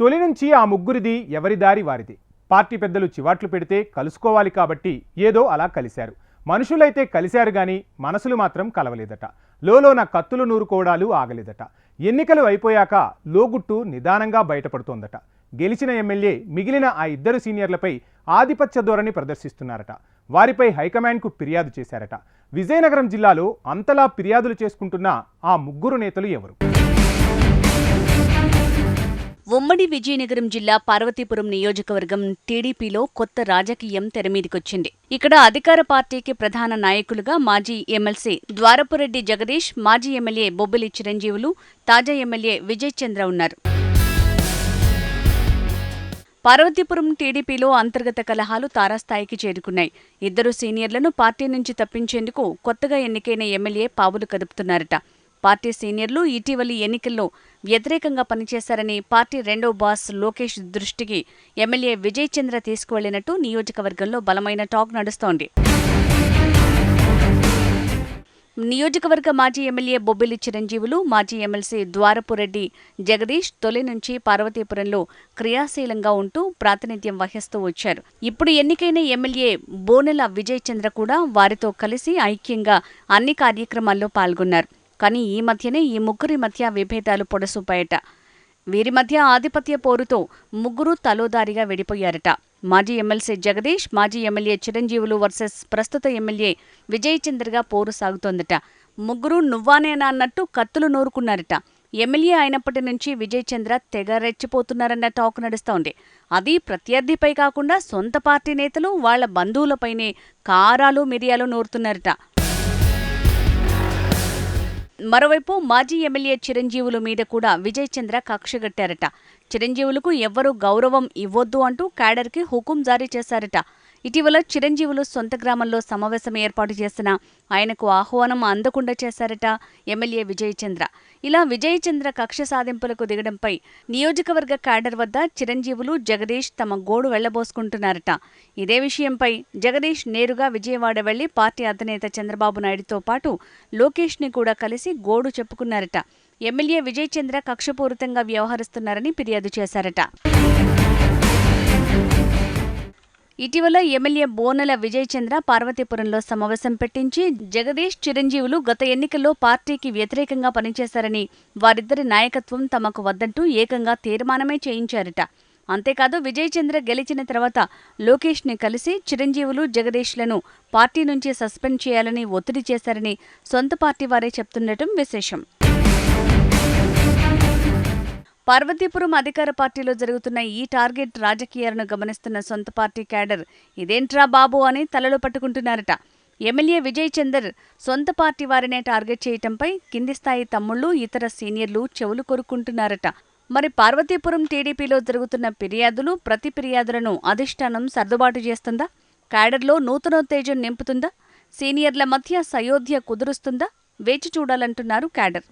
తొలి నుంచి ఆ ముగ్గురిది ఎవరి దారి వారిది? పార్టీ పెద్దలు చివాట్లు పెడితే కలుసుకోవాలి కాబట్టి ఏదో అలా కలిశారు. మనుషులైతే కలిశారు గాని మనసులు మాత్రం కలవలేదట. లోలోన కత్తులు నూరుకోవడాలు ఆగలేదట. ఎన్నికలు అయిపోయాక లోగుట్టు నిదానంగా బయటపడుతోందట. గెలిచిన ఎమ్మెల్యే మిగిలిన ఆ ఇద్దరు సీనియర్లపై ఆధిపత్య ధోరణి ప్రదర్శిస్తున్నారట. వారిపై హైకమాండ్కు ఫిర్యాదు చేశారట. విజయనగరం జిల్లాలో అంతలా ఫిర్యాదులు చేసుకుంటున్న ఆ ముగ్గురు నేతలు ఎవరు? ఉమ్మడి విజయనగరం జిల్లా పార్వతీపురం నియోజకవర్గం టీడీపీలో కొత్త రాజకీయం తెరమీదికొచ్చింది ఇక్కడ అధికార పార్టీకి ప్రధాన నాయకులుగా మాజీ ఎమ్మెల్సీ ద్వారపురెడ్డి జగదీష్ మాజీ ఎమ్మెల్యే బొబ్బిలి చిరంజీవులు తాజా ఎమ్మెల్యే విజయ్ చంద్ర ఉన్నారు. పార్వతీపురం టీడీపీలో అంతర్గత కలహాలు తారాస్థాయికి చేరుకున్నాయి. ఇద్దరు సీనియర్లను పార్టీ నుంచి తప్పించేందుకు కొత్తగా ఎన్నికైన ఎమ్మెల్యే పావులు కదుపుతున్నారట. పార్టీ సీనియర్లు ఇటీవలి ఎన్నికల్లో వ్యతిరేకంగా పనిచేశారని పార్టీ రెండో బాస్ లోకేష్ దృష్టికి ఎమ్మెల్యే విజయ్ చంద్ర తీసుకువెళ్ళినట్టు నియోజకవర్గంలో బలమైన టాక్ నడుస్తోంది. నియోజకవర్గ మాజీ ఎమ్మెల్యే బొబ్బిలి చిరంజీవులు మాజీ ఎమ్మెల్సీ ద్వారపురెడ్డి జగదీష్ తొలి నుంచి పార్వతీపురంలో క్రియాశీలంగా ఉంటూ ప్రాతినిధ్యం వహిస్తూ వచ్చారు. ఇప్పుడు ఎన్నికైన ఎమ్మెల్యే బోనెల విజయ్ చంద్ర కూడా వారితో కలిసి ఐక్యంగా అన్ని కార్యక్రమాల్లో పాల్గొన్నారు. కానీ ఈ మధ్యనే ఈ ముగ్గురి మధ్య విభేదాలు పొడసూపాయట. వీరి మధ్య ఆధిపత్య పోరుతో ముగ్గురు తలోదారిగా విడిపోయారట. మాజీ ఎమ్మెల్సీ జగదీష్ మాజీ ఎమ్మెల్యే చిరంజీవులు వర్సెస్ ప్రస్తుత ఎమ్మెల్యే విజయచంద్రగా పోరు సాగుతోందట. ముగ్గురు నువ్వానేనా అన్నట్టు కత్తులు నూరుకున్నారట. ఎమ్మెల్యే అయినప్పటి నుంచి విజయచంద్ర తెగ రెచ్చిపోతున్నారన్న టాక్ నడుస్తోంది. అది ప్రత్యర్థిపై కాకుండా సొంత పార్టీ నేతలు వాళ్ళ బంధువులపైనే కారాలు మిరియాలు నూరుతున్నారట. మరోవైపు మాజీ ఎమ్మెల్యే చిరంజీవుల మీద కూడా విజయ్ చంద్ర కక్షగట్టారట. చిరంజీవులకు ఎవ్వరూ గౌరవం ఇవ్వొద్దు అంటూ క్యాడర్కి హుకుం జారీ చేశారట. ఇటీవల చిరంజీవులు సొంత గ్రామంలో సమావేశం ఏర్పాటు చేసిన ఆయనకు ఆహ్వానం అందకుండా చేశారట ఎమ్మెల్యే విజయచంద్ర. ఇలా విజయచంద్ర కక్ష సాధింపులకు దిగడంపై నియోజకవర్గ క్యాడర్ వద్ద చిరంజీవులు జగదీష్ తమ గోడు వెళ్ళబోసుకుంటున్నారట. ఇదే విషయంపై జగదీష్ నేరుగా విజయవాడ వెళ్ళి పార్టీ అధినేత చంద్రబాబు నాయుడుతో పాటు లోకేష్ని కూడా కలిసి గోడు చెప్పుకున్నారట. ఎమ్మెల్యే విజయచంద్ర కక్షపూరితంగా వ్యవహరిస్తున్నారని ఫిర్యాదు చేశారట. ఇటీవల ఎమ్మెల్యే బోనెల విజయచంద్ర పార్వతీపురంలో సమావేశం పెట్టించి జగదీష్ చిరంజీవులు గత ఎన్నికల్లో పార్టీకి వ్యతిరేకంగా పనిచేశారని వారిద్దరి నాయకత్వం తమకు వద్దంటూ ఏకంగా తీర్మానమే చేయించారట. అంతేకాదు విజయచంద్ర గెలిచిన తర్వాత లోకేష్ని కలిసి చిరంజీవులు జగదీష్లను పార్టీ నుంచి సస్పెండ్ చేయాలని ఒత్తిడి చేశారని సొంత పార్టీ వారే చెప్తుండటం విశేషం. పార్వతీపురం అధికార పార్టీలో జరుగుతున్న ఈ టార్గెట్ రాజకీయాలను గమనిస్తున్న సొంత పార్టీ క్యాడర్ ఇదేంట్రా బాబు అని తలలు పట్టుకుంటున్నారట. ఎమ్మెల్యే విజయ్ చందర్ సొంత పార్టీ వారినే టార్గెట్ చేయటంపై కింది స్థాయి తమ్ముళ్ళు ఇతర సీనియర్లు చెవులు కొరుక్కుంటున్నారట. మరి పార్వతీపురం టీడీపీలో జరుగుతున్న ఫిర్యాదులు ప్రతి ఫిర్యాదులను అధిష్టానం సర్దుబాటు చేస్తుందా? క్యాడర్లో నూతనోత్తేజం నింపుతుందా? సీనియర్ల మధ్య సయోధ్య కుదురుస్తుందా? వేచి చూడాలంటున్నారు క్యాడర్.